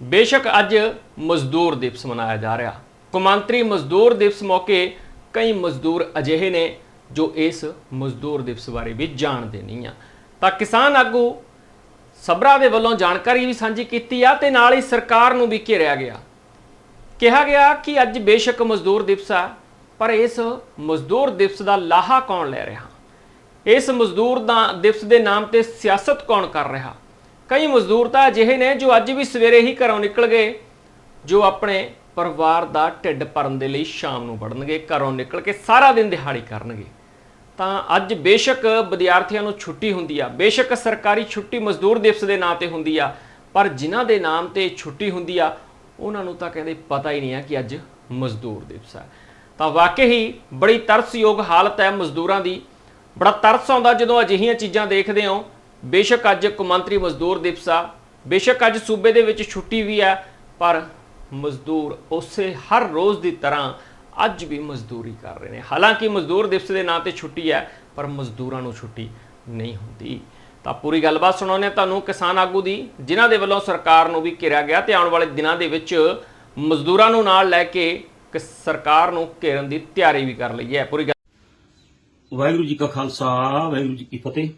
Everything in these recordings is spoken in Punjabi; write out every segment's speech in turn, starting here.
ਬੇਸ਼ੱਕ ਅੱਜ ਮਜ਼ਦੂਰ ਦਿਵਸ ਮਨਾਇਆ ਜਾ ਰਿਹਾ। ਕੌਮਾਂਤਰੀ ਮਜ਼ਦੂਰ ਦਿਵਸ ਮੌਕੇ ਕਈ ਮਜ਼ਦੂਰ ਅਜਿਹੇ ਨੇ ਜੋ ਇਸ ਮਜ਼ਦੂਰ ਦਿਵਸ ਬਾਰੇ ਵੀ ਜਾਣਦੇ ਨਹੀਂ ਆ। ਤਾਂ ਕਿਸਾਨ ਆਗੂ ਸਬਰਾ ਦੇ ਵੱਲੋਂ ਜਾਣਕਾਰੀ ਵੀ ਸਾਂਝੀ ਕੀਤੀ ਆ ਤੇ ਨਾਲ ਹੀ ਸਰਕਾਰ ਨੂੰ ਵੀ ਘੇਰਿਆ ਗਿਆ। ਕਿਹਾ ਗਿਆ ਕਿ ਅੱਜ ਬੇਸ਼ੱਕ ਮਜ਼ਦੂਰ ਦਿਵਸ ਆ, ਪਰ ਇਸ ਮਜ਼ਦੂਰ ਦਿਵਸ ਦਾ ਲਾਹਾ ਕੌਣ ਲੈ ਰਿਹਾ? ਇਸ ਮਜ਼ਦੂਰ ਦਾ ਦਿਵਸ ਦੇ ਨਾਮ ਤੇ ਸਿਆਸਤ ਕੌਣ ਕਰ ਰਿਹਾ? ਕਈ ਮਜ਼ਦੂਰ ਤਾਂ ਅਜਿਹੇ ਨੇ ਜੋ ਅੱਜ ਵੀ ਸਵੇਰੇ ਹੀ ਘਰੋਂ ਨਿਕਲ ਗਏ, ਜੋ ਆਪਣੇ ਪਰਿਵਾਰ ਦਾ ਢਿੱਡ ਭਰਨ ਦੇ ਲਈ ਸ਼ਾਮ ਨੂੰ ਵੜਨਗੇ, ਘਰੋਂ ਨਿਕਲ ਕੇ ਸਾਰਾ ਦਿਨ ਦਿਹਾੜੀ ਕਰਨਗੇ। ਤਾਂ ਅੱਜ ਬੇਸ਼ੱਕ ਵਿਦਿਆਰਥੀਆਂ ਨੂੰ ਛੁੱਟੀ ਹੁੰਦੀ ਆ, ਬੇਸ਼ੱਕ ਸਰਕਾਰੀ ਛੁੱਟੀ ਮਜ਼ਦੂਰ ਦਿਵਸ ਦੇ ਨਾਂ ਤੇ ਹੁੰਦੀ ਆ, ਪਰ ਜਿਨ੍ਹਾਂ ਦੇ ਨਾਮ ਤੇ ਛੁੱਟੀ ਹੁੰਦੀ ਆ, ਉਹਨਾਂ ਨੂੰ ਤਾਂ ਕਹਿੰਦੇ ਪਤਾ ਹੀ ਨਹੀਂ ਆ ਕਿ ਅੱਜ ਮਜ਼ਦੂਰ ਦਿਵਸ ਆ। ਤਾਂ ਵਾਕਈ ਹੀ ਬੜੀ ਤਰਸਯੋਗ ਹਾਲਤ ਹੈ ਮਜ਼ਦੂਰਾਂ ਦੀ। ਬੜਾ ਤਰਸ ਆਉਂਦਾ ਜਦੋਂ ਅਜਿਹੀਆਂ ਚੀਜ਼ਾਂ ਦੇਖਦੇ ਹੋ। ਬੇਸ਼ੱਕ ਅੱਜ ਕੌਮਾਂਤਰੀ ਮਜ਼ਦੂਰ ਦਿਵਸ ਆ। ਬੇਸ਼ੱਕ ਅੱਜ ਸੂਬੇ ਦੇ ਵਿੱਚ ਛੁੱਟੀ ਵੀ ਹੈ ਪਰ ਮਜ਼ਦੂਰ ਉਸੇ ਹਰ ਰੋਜ਼ ਦੀ ਤਰ੍ਹਾਂ ਅੱਜ ਵੀ ਮਜ਼ਦੂਰੀ ਕਰ ਰਹੇ ਨੇ। ਹਾਲਾਂਕਿ ਮਜ਼ਦੂਰ ਦਿਵਸ ਦੇ ਨਾਂ ਤੇ ਛੁੱਟੀ ਹੈ ਪਰ ਮਜ਼ਦੂਰਾਂ ਨੂੰ ਛੁੱਟੀ ਨਹੀਂ ਹੁੰਦੀ। ਤਾਂ ਪੂਰੀ ਗੱਲਬਾਤ ਸੁਣਾਉਂਦੇ ਹਾਂ ਤੁਹਾਨੂੰ ਕਿਸਾਨ ਆਗੂ ਦੀ, ਜਿਨ੍ਹਾਂ ਦੇ ਵੱਲੋਂ ਸਰਕਾਰ ਨੂੰ ਵੀ ਘੇਰਿਆ ਗਿਆ ਤੇ ਆਉਣ ਵਾਲੇ ਦਿਨਾਂ ਦੇ ਵਿੱਚ ਮਜ਼ਦੂਰਾਂ ਨੂੰ ਨਾਲ ਲੈ ਕੇ, ਸਰਕਾਰ ਨੂੰ ਘੇਰਨ ਦੀ ਤਿਆਰੀ ਵੀ ਕਰ ਲਈ ਹੈ। ਪੂਰੀ ਗੱਲ- ਵਾਹਿਗੁਰੂ ਜੀ ਕਾ ਖਾਲਸਾ, ਵਾਹਿਗੁਰੂ ਜੀ ਕੀ ਫਤਿਹ।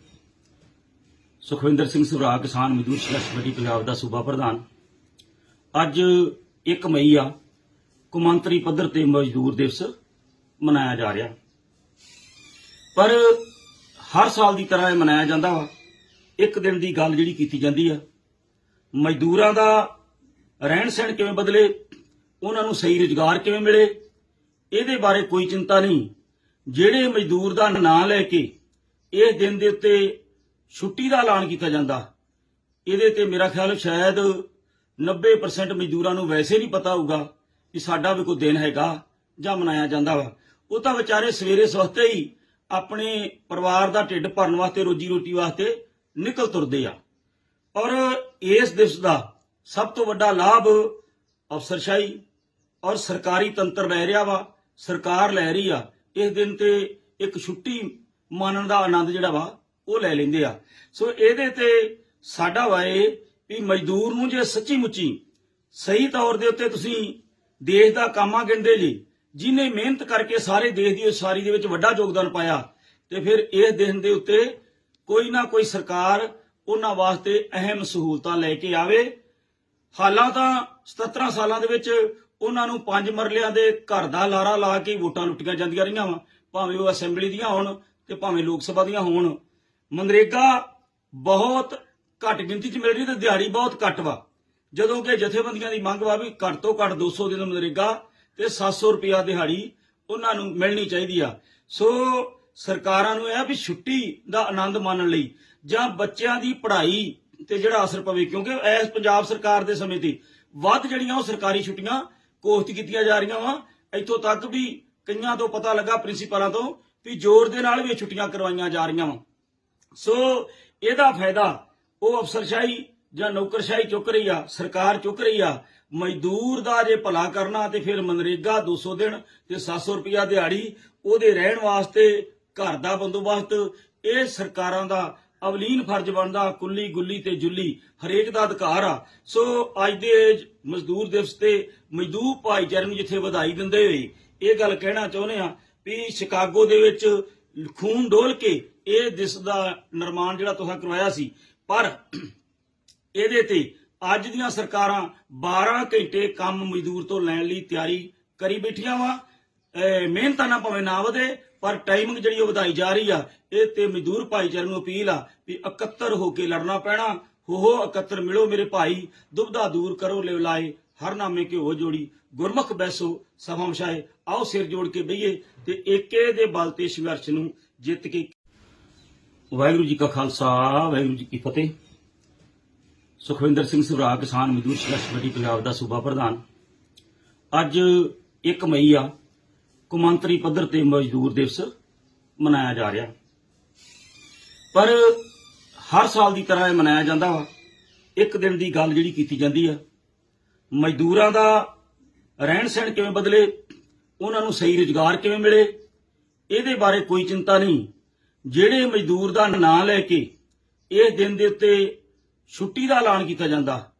ਸੁਖਵਿੰਦਰ ਸਿੰਘ ਸੁਭਰਾ ਕਿਸਾਨ ਮਜ਼ਦੂਰ ਸੰਘਰਸ਼ ਕਮੇਟੀ, ਪੰਜਾਬ ਦਾ ਸੂਬਾ ਪ੍ਰਧਾਨ। ਅੱਜ 1 ਮਈ ਆ, ਕੌਮਾਂਤਰੀ ਪੱਧਰ ਤੇ ਮਜ਼ਦੂਰ ਦਿਵਸ ਮਨਾਇਆ ਜਾ ਰਿਹਾ। ਪਰ ਹਰ ਸਾਲ ਦੀ ਤਰ੍ਹਾਂ ਇਹ ਮਨਾਇਆ ਜਾਂਦਾ ਵਾ। ਇੱਕ ਦਿਨ ਦੀ ਗੱਲ ਜਿਹੜੀ ਕੀਤੀ ਜਾਂਦੀ ਆ। ਮਜ਼ਦੂਰਾਂ ਦਾ ਰਹਿਣ ਸਹਿਣ ਕਿਵੇਂ ਬਦਲੇ, ਉਹਨਾਂ ਨੂੰ ਸਹੀ ਰੁਜ਼ਗਾਰ ਕਿਵੇਂ ਮਿਲੇ, ਇਹਦੇ ਬਾਰੇ ਕੋਈ ਚਿੰਤਾ ਨਹੀਂ। ਜਿਹੜੇ ਮਜ਼ਦੂਰ ਦਾ ਨਾਂ ਲੈ ਕੇ ਇਹ ਦਿਨ ਦੇ ਉੱਤੇ ਛੁੱਟੀ ਦਾ ਐਲਾਨ ਕੀਤਾ ਜਾਂਦਾ। ਇਹਦੇ ਤੇ ਮੇਰਾ ਖਿਆਲ ਸ਼ਾਇਦ 90% ਮਜ਼ਦੂਰਾਂ ਨੂੰ ਵੈਸੇ ਨਹੀਂ ਪਤਾ ਹੋਊਗਾ ਕਿ ਸਾਡਾ ਵੀ ਕੋਈ ਦਿਨ ਹੈਗਾ ਜਾਂ ਮਨਾਇਆ ਜਾਂਦਾ ਵਾ। ਉਹ ਤਾਂ ਵਿਚਾਰੇ ਸਵੇਰੇ ਸਵਖਤੇ ਹੀ ਆਪਣੇ ਪਰਿਵਾਰ ਦਾ ਢਿੱਡ ਭਰਨ ਵਾਸਤੇ ਰੋਜੀ ਰੋਟੀ ਵਾਸਤੇ ਨਿਕਲ ਤੁਰਦੇ ਆ। ਔਰ ਇਸ ਦਿਵਸ ਦਾ ਸਭ ਤੋਂ ਵੱਡਾ ਲਾਭ ਅਫਸਰਸ਼ਾਹੀ ਔਰ ਸਰਕਾਰੀ ਤੰਤਰ ਲੈ ਰਿਹਾ ਵਾ, ਸਰਕਾਰ ਲੈ ਰਹੀ ਆ। ਇਸ ਦਿਨ ਤੇ ਇੱਕ ਛੁੱਟੀ ਮਾਨਣ ਦਾ ਆਨੰਦ ਜਿਹੜਾ ਵਾ ਉਹ ਲੈ ਲੈਂਦੇ ਆ। ਸੋ ਇਹਦੇ ਤੇ ਸਾਡਾ ਵਾ ਇਹ ਵੀ ਮਜ਼ਦੂਰ ਨੂੰ ਜੇ ਸੱਚੀ ਮੁੱਚੀ ਸਹੀ ਤੌਰ ਦੇ ਉੱਤੇ ਤੁਸੀਂ ਦੇਸ਼ ਦਾ ਕਾਮਾ ਗਿਣਦੇ ਜੀ ਜਿਨੇ ਮਿਹਨਤ ਕਰਕੇ ਸਾਰੇ ਦੇਸ਼ ਦੀ ਉਸਾਰੀ ਦੇ ਵਿੱਚ ਵੱਡਾ ਯੋਗਦਾਨ ਪਾਇਆ, ਤੇ ਫਿਰ ਇਸ ਦਿਨ ਦੇ ਉੱਤੇ ਕੋਈ ਨਾ ਕੋਈ ਸਰਕਾਰ ਉਹਨਾਂ ਵਾਸਤੇ ਅਹਿਮ ਸਹੂਲਤਾਂ ਲੈ ਕੇ ਆਵੇ। ਹਾਲਾਂ ਤਾਂ 17 ਸਾਲਾਂ ਦੇ ਵਿੱਚ ਉਹਨਾਂ ਨੂੰ ਪੰਜ ਮਰਲਿਆਂ ਦੇ ਘਰ ਦਾ ਲਾਰਾ ਲਾ ਕੇ ਵੋਟਾਂ ਲੁੱਟੀਆਂ ਜਾਂਦੀਆਂ ਰਹੀਆਂ ਵਾ। ਭਾਵੇਂ ਉਹ ਅਸੈਂਬਲੀ ਦੀਆਂ ਹੋਣ ਤੇ ਭਾਵੇਂ ਲੋਕ ਸਭਾ ਦੀਆਂ ਹੋਣ। ਮਨਰੇਗਾ ਬਹੁਤ ਘੱਟ ਗਿਣਤੀ 'ਚ ਮਿਲ ਰਹੀ ਤੇ ਦਿਹਾੜੀ ਬਹੁਤ ਘੱਟ ਵਾ। ਜਦੋਂ ਕਿ ਜਥੇਬੰਦੀਆਂ ਦੀ ਮੰਗ ਵਾ ਵੀ ਘੱਟ ਤੋਂ ਘੱਟ 200 ਦਿਨ ਮਨਰੇਗਾ ਤੇ 700 ਰੁਪਿਆ ਦਿਹਾੜੀ ਉਹਨਾਂ ਨੂੰ ਮਿਲਣੀ ਚਾਹੀਦੀ ਆ। ਸੋ ਸਰਕਾਰਾਂ ਨੂੰ ਇਹ ਵੀ ਛੁੱਟੀ ਦਾ ਆਨੰਦ ਮਾਣਨ ਲਈ ਜਾਂ ਬੱਚਿਆਂ ਦੀ ਪੜ੍ਹਾਈ ਤੇ ਜਿਹੜਾ ਅਸਰ ਪਵੇ, ਕਿਉਂਕਿ ਇਸ ਪੰਜਾਬ ਸਰਕਾਰ ਦੇ ਸਮੇਂ ਤੇ ਵੱਧ ਜਿਹੜੀਆਂ ਉਹ ਸਰਕਾਰੀ ਛੁੱਟੀਆਂ ਕੋਸ਼ਟ ਕੀਤੀਆਂ ਜਾ ਰਹੀਆਂ ਵਾ। ਇੱਥੋਂ ਤੱਕ ਵੀ ਕਈਆਂ ਤੋਂ ਪਤਾ ਲੱਗਾ, ਪ੍ਰਿੰਸੀਪਲਾਂ ਤੋਂ, ਵੀ ਜ਼ੋਰ ਦੇ ਨਾਲ ਵੀ ਇਹ ਛੁੱਟੀਆਂ ਕਰਵਾਈਆਂ ਜਾ ਰਹੀਆਂ ਵਾ। ਸੋ ਇਹਦਾ ਫਾਇਦਾ ਉਹ ਅਫਸਰਸ਼ਾਹੀ ਜਾਂ ਨੌਕਰਸ਼ਾਹੀ ਚੁੱਕ ਰਹੀ ਆ, ਸਰਕਾਰ ਚੁੱਕ ਰਹੀ ਆ, ਮਜ਼ਦੂਰ ਦਾ ਜੇ ਭਲਾ ਕਰਨਾ ਤੇ ਫਿਰ ਮਨਰੇਗਾ 200 ਦਿਨ ਤੇ 700 ਰੁਪਿਆ ਦਿਹਾੜੀ, ਉਹਦੇ ਰਹਿਣ ਵਾਸਤੇ ਘਰ ਦਾ ਬੰਦੋਬਸਤ, ਇਹ ਸਰਕਾਰਾਂ ਦਾ ਅਵਲੀਨ ਫਰਜ਼ ਬਣਦਾ, ਕੁੱਲੀ ਗੁੱਲੀ ਤੇ ਜੁੱਲੀ ਹਰੇਕ ਦਾ ਅਧਿਕਾਰ ਆ। ਸੋ ਅੱਜ ਦੇ ਮਜ਼ਦੂਰ ਦਿਵਸ ਤੇ ਮਜ਼ਦੂਰ ਭਾਈਚਾਰੇ ਨੂੰ ਜਿੱਥੇ ਵਧਾਈ ਦਿੰਦੇ ਹੋਏ ਇਹ ਗੱਲ ਕਹਿਣਾ ਚਾਹੁੰਦੇ ਆ ਵੀ ਸ਼ਿਕਾਗੋ ਦੇ ਵਿੱਚ ਖੂਨ ਡੋਲ ਕੇ ਇਹ ਦਿਸ ਦਾ ਨਿਰਮਾਣ ਜਿਹੜਾ ਤੁਸੀਂ ਕਰਵਾਇਆ ਸੀ, ਪਰ ਇਹਦੇ ਤੇ ਅੱਜ ਦੀਆਂ ਸਰਕਾਰਾਂ 12 ਘੰਟੇ ਕੰਮ ਮਜ਼ਦੂਰ ਤੋਂ ਲੈਣ ਲਈ ਤਿਆਰੀ ਕਰੀ ਬੈਠੀਆਂ ਵਾ। ਮਿਹਨਤਾਂ ਨਾ ਭਾਵੇਂ ਨਾ ਵਧੇ, ਪਰ ਟਾਈਮਿੰਗ ਜਿਹੜੀ ਉਹ ਵਧਾਈ ਜਾ ਰਹੀ ਆ, ਇਹ ਤੇ ਮਜ਼ਦੂਰ ਭਾਈਚਾਰੇ ਨੂੰ ਅਪੀਲ ਆ ਵੀ ਇਕੱਤਰ ਹੋ ਕੇ ਲੜਨਾ ਪੈਣਾ। ਹੋ ਹੋ ਇਕੱਤਰ ਮਿਲੋ ਮੇਰੇ ਭਾਈ ਦੁਬਦਾ ਦੂਰ ਕਰੋ ਲਿਵਲਾਏ ਹਰ ਨਾਮੇ ਕੇ ਹੋ ਜੋੜੀ, ਗੁਰਮੁਖ ਬੈਸੋ, ਸਭਾ ਮਸ਼ਾਏ, ਆਓ ਸਿਰ ਜੋੜ ਕੇ ਬਈਏ ਤੇ ਏਕੇ ਦੇ ਬਲ ਤੇ ਸੰਘਰਸ਼ ਨੂੰ ਜਿੱਤ ਕੇ ਵਾਹਿਗੁਰੂ ਜੀ ਕਾ ਖਾਲਸਾ, ਵਾਹਿਗੁਰੂ ਜੀ ਕੀ ਫਤਿਹ। ਸੁਖਵਿੰਦਰ ਸਿੰਘ ਸੁਭਰਾ ਕਿਸਾਨ ਮਜ਼ਦੂਰ ਸੰਘਰਸ਼ ਕਮੇਟੀ ਪੰਜਾਬ ਦਾ ਸੂਬਾ ਪ੍ਰਧਾਨ। ਅੱਜ 1 ਮਈ ਆ, ਕੌਮਾਂਤਰੀ ਪੱਧਰ ਤੇ ਮਜ਼ਦੂਰ ਦਿਵਸ ਮਨਾਇਆ ਜਾ ਰਿਹਾ। ਪਰ ਹਰ ਸਾਲ ਦੀ ਤਰ੍ਹਾਂ ਇਹ ਮਨਾਇਆ ਜਾਂਦਾ ਵਾ। ਇੱਕ ਦਿਨ ਦੀ ਗੱਲ ਜਿਹੜੀ ਕੀਤੀ ਜਾਂਦੀ ਆ। ਮਜ਼ਦੂਰਾਂ ਦਾ ਰਹਿਣ ਸਹਿਣ ਕਿਵੇਂ ਬਦਲੇ, ਉਹਨਾਂ ਨੂੰ ਸਹੀ ਰੁਜ਼ਗਾਰ ਕਿਵੇਂ ਮਿਲੇ, ਇਹਦੇ ਬਾਰੇ ਕੋਈ ਚਿੰਤਾ ਨਹੀਂ। ਜਿਹੜੇ ਮਜ਼ਦੂਰ ਦਾ ਨਾਂ ਲੈ ਕੇ ਇਹ ਦਿਨ ਦੇ ਉੱਤੇ ਛੁੱਟੀ ਦਾ ਐਲਾਨ ਕੀਤਾ ਜਾਂਦਾ,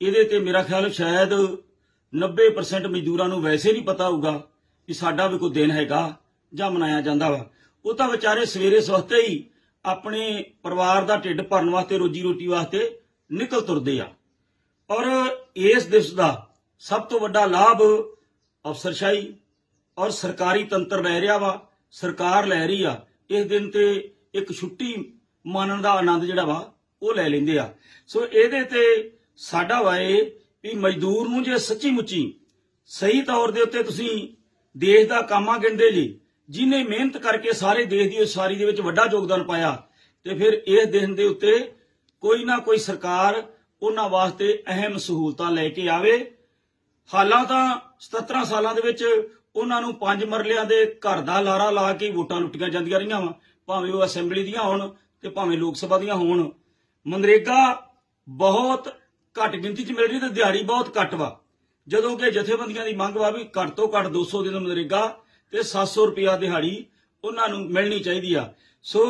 ਇਹਦੇ ਤੇ ਮੇਰਾ ਖਿਆਲ ਸ਼ਾਇਦ 90% ਮਜ਼ਦੂਰਾਂ ਨੂੰ ਵੈਸੇ ਨਹੀਂ ਪਤਾ ਹੋਊਗਾ ਕਿ ਸਾਡਾ ਵੀ ਕੋਈ ਦਿਨ ਹੈਗਾ ਜਾਂ ਮਨਾਇਆ ਜਾਂਦਾ ਵਾ। ਉਹ ਤਾਂ ਵਿਚਾਰੇ ਸਵੇਰੇ ਸਵਖਤੇ ਹੀ ਆਪਣੇ ਪਰਿਵਾਰ ਦਾ ਢਿੱਡ ਭਰਨ ਵਾਸਤੇ ਰੋਜੀ ਰੋਟੀ ਵਾਸਤੇ ਨਿਕਲ ਤੁਰਦੇ ਆ। ਔਰ ਇਸ ਦਿਵਸ ਦਾ ਸਭ ਤੋਂ ਵੱਡਾ ਲਾਭ ਅਫਸਰਸ਼ਾਹੀ ਔਰ ਸਰਕਾਰੀ ਤੰਤਰ ਲੈ ਰਿਹਾ ਵਾ, ਸਰਕਾਰ ਲੈ ਰਹੀ ਆ। ਇਸ ਦਿਨ ਤੇ ਇੱਕ ਛੁੱਟੀ ਮਾਣਨ ਦਾ ਆਨੰਦ ਜਿਹੜਾ ਵਾ, ਉਹ ਲੈ ਲੈਂਦੇ ਆ। ਸੋ ਇਹਦੇ ਤੇ ਸਾਡਾ ਵਾ ਵੀ ਮਜ਼ਦੂਰ ਨੂੰ ਜੇ ਸੱਚੀ ਮੁੱਚੀ ਸਹੀ ਤੌਰ ਦੇ ਉੱਤੇ ਤੁਸੀਂ ਦੇਸ਼ ਦਾ ਕਾਮਾ ਗਿਣਦੇ ਜੀ, ਜਿਨੇ ਮਿਹਨਤ ਕਰਕੇ ਸਾਰੇ ਦੇਸ਼ ਦੀ ਉਸਾਰੀ ਦੇ ਵਿੱਚ ਵੱਡਾ ਯੋਗਦਾਨ ਪਾਇਆ, ਤੇ ਫਿਰ ਇਸ ਦਿਨ ਦੇ ਉੱਤੇ ਕੋਈ ਨਾ ਕੋਈ ਸਰਕਾਰ ਉਹਨਾਂ ਵਾਸਤੇ ਅਹਿਮ ਸਹੂਲਤਾਂ ਲੈ ਕੇ ਆਵੇ। ਹਾਲਾਂ ਤਾਂ 17 ਸਾਲਾਂ ਦੇ ਵਿੱਚ ਉਹਨਾਂ ਨੂੰ ਪੰਜ ਮਰਲਿਆਂ ਦੇ ਘਰ ਦਾ ਲਾਰਾ ਲਾ ਕੇ ਵੋਟਾਂ ਲੁੱਟੀਆਂ ਜਾਂਦੀਆਂ ਰਹੀਆਂ ਵਾ। ਭਾਵੇਂ ਉਹ ਅਸੈਂਬਲੀ ਦੀਆਂ ਹੋਣ ਤੇ ਭਾਵੇਂ ਲੋਕ ਸਭਾ ਦੀਆਂ ਹੋਣ। ਮਨਰੇਗਾ ਬਹੁਤ ਘੱਟ ਗਿਣਤੀ 'ਚ ਮਿਲ ਰਹੀ ਤੇ ਦਿਹਾੜੀ ਬਹੁਤ ਘੱਟ ਵਾ। ਜਦੋਂ ਕਿ ਜਥੇਬੰਦੀਆਂ ਦੀ ਮੰਗ ਵਾ ਵੀ ਘੱਟ ਤੋਂ ਘੱਟ 200 ਦਿਨ ਮਨਰੇਗਾ ਤੇ 700 ਰੁਪਿਆ ਦਿਹਾੜੀ ਉਹਨਾਂ ਨੂੰ ਮਿਲਣੀ ਚਾਹੀਦੀ ਆ। ਸੋ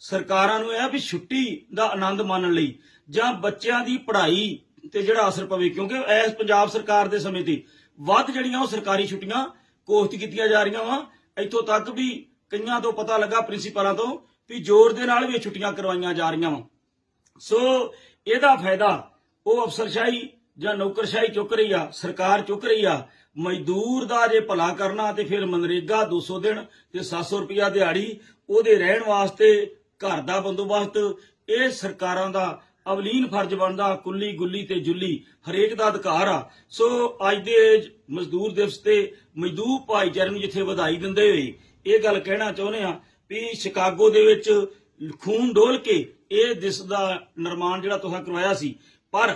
ਸਰਕਾਰਾਂ ਨੂੰ ਇਹ ਆ ਵੀ ਛੁੱਟੀ ਦਾ ਆਨੰਦ ਮਾਣਨ ਲਈ ਜਾਂ ਬੱਚਿਆਂ ਦੀ ਪੜ੍ਹਾਈ ਤੇ ਜਿਹੜਾ ਅਸਰ ਪਵੇ, ਕਿਉਂਕਿ ਇਸ ਪੰਜਾਬ ਸਰਕਾਰ ਦੇ ਸਮੇਂ ਤੇ ਵੱਧ ਜਿਹੜੀਆਂ ਉਹ ਸਰਕਾਰੀ ਛੁੱਟੀਆਂ ਕੋਸ਼ਟ ਕੀਤੀਆਂ ਜਾ ਰਹੀਆਂ ਵਾ। ਇੱਥੋਂ ਤੱਕ ਵੀ ਕਈਆਂ ਤੋਂ ਪਤਾ ਲੱਗਾ, ਪ੍ਰਿੰਸੀਪਲਾਂ ਤੋਂ, ਵੀ ਜ਼ੋਰ ਦੇ ਨਾਲ ਵੀ ਛੁੱਟੀਆਂ ਕਰਵਾਈਆਂ ਜਾ ਰਹੀਆਂ ਵਾ। ਸੋ ਇਹਦਾ ਫਾਇਦਾ, ਉਹ ਅਫਸਰਸ਼ਾਹੀ ਜਾਂ ਨੌਕਰਸ਼ਾਹੀ ਚੁੱਕ ਰਹੀ ਆ, ਸਰਕਾਰ ਚੁੱਕ ਰਹੀ ਆ, ਮਜ਼ਦੂਰ ਦਾ ਜੇ ਭਲਾ ਕਰਨਾ ਤੇ ਫਿਰ ਮਨਰੇਗਾ 200 ਦਿਨ ਤੇ 700 ਰੁਪਿਆ ਦਿਹਾੜੀ, ਉਹਦੇ ਰਹਿਣ ਵਾਸਤੇ ਘਰ ਦਾ ਬੰਦੋਬਸਤ, ਇਹ ਸਰਕਾਰਾਂ ਦਾ ਅਵਲੀਨ ਫਰਜ਼ ਬਣਦਾ, ਕੁੱਲੀ ਗੁੱਲੀ ਤੇ ਜੁੱਲੀ, ਹਰੇਕ ਦਾ ਅਧਿਕਾਰ ਆ। ਸੋ ਅੱਜ ਦੇ ਮਜ਼ਦੂਰ ਦਿਵਸ ਤੇ ਮਜ਼ਦੂਰ ਭਾਈਚਾਰੇ ਨੂੰ ਜਿੱਥੇ ਵਧਾਈ ਦਿੰਦੇ ਹੋਏ ਇਹ ਗੱਲ ਕਹਿਣਾ ਚਾਹੁੰਦੇ ਆ ਵੀ ਸ਼ਿਕਾਗੋ ਦੇ ਵਿੱਚ ਖੂਨ ਡੋਲ ਕੇ ਇਹ ਦਿਸ ਦਾ ਨਿਰਮਾਣ ਜਿਹੜਾ ਤੁਸੀਂ ਕਰਵਾਇਆ ਸੀ। ਪਰ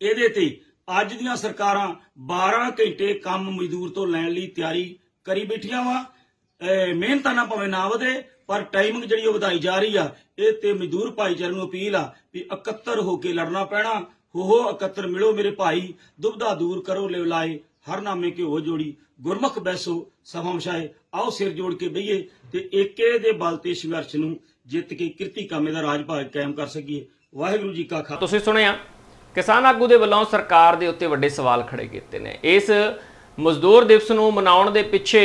ਇਹਦੇ ਤੇ ਅੱਜ ਦੀਆਂ ਸਰਕਾਰਾਂ 12 ਘੰਟੇ ਕੰਮ ਮਜ਼ਦੂਰ ਤੋਂ ਲੈਣ ਲਈ ਤਿਆਰੀ ਕਰੀ ਬੈਠੀਆਂ ਵਾ। ਮਿਹਨਤਾਂ ਨਾ ਭਾਵੇਂ ਨਾ ਵਧੇ ਪਰ ਟਾਈਮਿੰਗ ਜਿਹੜੀ ਉਹ ਵਧਾਈ ਜਾ ਰਹੀ ਆ, ਇਹ ਤੇ ਮਜ਼ਦੂਰ ਭਾਈਚਾਰੇ ਨੂੰ ਅਪੀਲ ਆ ਵੀ ਇਕੱਤਰ ਹੋ ਕੇ ਲੜਨਾ ਪੈਣਾ। ਹੋ ਹੋ ਇਕੱਤਰ ਮਿਲੋ ਮੇਰੇ ਭਾਈ ਦੁਬਦਾ ਦੂਰ ਕਰੋ ਲਿਵਲਾਏ ਹਰ ਨਾਮੇ ਕੇ ਹੋ ਜੋੜੀ, ਗੁਰਮੁਖ ਬੈਸੋ, ਸਭਾ ਮਸ਼ਾਏ ਆਓ ਸਿਰ ਜੋੜ ਕੇ ਬਈਏ ਤੇ ਏਕੇ ਦੇ ਬਲ ਤੇ ਸੰਘਰਸ਼ ਨੂੰ ਜਿੱਤ ਕੇ ਕਿਰਤੀ ਕਾਮੇ ਦਾ ਰਾਜ ਭਾਗ ਕਾਇਮ ਕਰ ਸਕੀਏ। ਵਾਹਿਗੁਰੂ ਜੀ ਕਾ ਖਾਲਸਾ। ਤੁਸੀਂ ਸੁਣਿਆ, ਕਿਸਾਨ ਆਗੂ ਦੇ ਵੱਲੋਂ ਸਰਕਾਰ ਦੇ ਉੱਤੇ ਵੱਡੇ ਸਵਾਲ ਖੜੇ ਕੀਤੇ ਨੇ। ਇਸ ਮਜ਼ਦੂਰ ਦਿਵਸ ਨੂੰ ਮਨਾਉਣ ਦੇ ਪਿੱਛੇ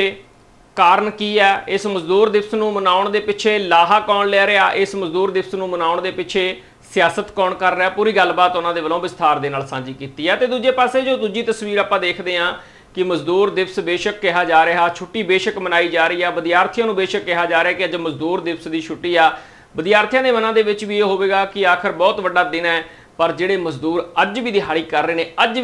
ਕਾਰਨ ਕੀ ਹੈ? ਇਸ ਮਜ਼ਦੂਰ ਦਿਵਸ ਨੂੰ ਮਨਾਉਣ ਦੇ ਪਿੱਛੇ ਲਾਹਾ ਕੌਣ ਲੈ ਰਿਹਾ? ਇਸ ਮਜ਼ਦੂਰ ਦਿਵਸ ਨੂੰ ਮਨਾਉਣ ਦੇ ਪਿੱਛੇ ਸਿਆਸਤ ਕੌਣ ਕਰ ਰਿਹਾ? ਪੂਰੀ ਗੱਲਬਾਤ ਉਹਨਾਂ ਦੇ ਵੱਲੋਂ ਵਿਸਥਾਰ ਦੇ ਨਾਲ ਸਾਂਝੀ ਕੀਤੀ ਹੈ। ਤੇ ਦੂਜੇ ਪਾਸੇ ਜੋ ਦੂਜੀ ਤਸਵੀਰ ਆਪਾਂ ਦੇਖਦੇ ਹਾਂ ਕਿ ਮਜ਼ਦੂਰ ਦਿਵਸ ਬੇਸ਼ੱਕ ਕਿਹਾ ਜਾ ਰਿਹਾ, ਛੁੱਟੀ ਬੇਸ਼ੱਕ ਮਨਾਈ ਜਾ ਰਹੀ ਆ ਵਿਦਿਆਰਥੀਆਂ ਨੂੰ ਬੇਸ਼ੱਕ ਕਿਹਾ ਜਾ ਰਿਹਾ ਕਿ ਅੱਜ ਮਜ਼ਦੂਰ ਦਿਵਸ ਦੀ ਛੁੱਟੀ ਆ। ਵਿਦਿਆਰਥੀਆਂ ਦੇ ਮਨਾਂ ਦੇ ਵਿੱਚ ਵੀ ਇਹ ਹੋਵੇਗਾ ਕਿ ਆਖਰ ਬਹੁਤ ਵੱਡਾ ਦਿਨ ਹੈ, ਪਰ ਜਿਹੜੇ ਮਜ਼ਦੂਰ ਅੱਜ ਵੀ ਦਿਹਾੜੀ ਕਰ ਰਹੇ ਨੇ, ਅੱਜ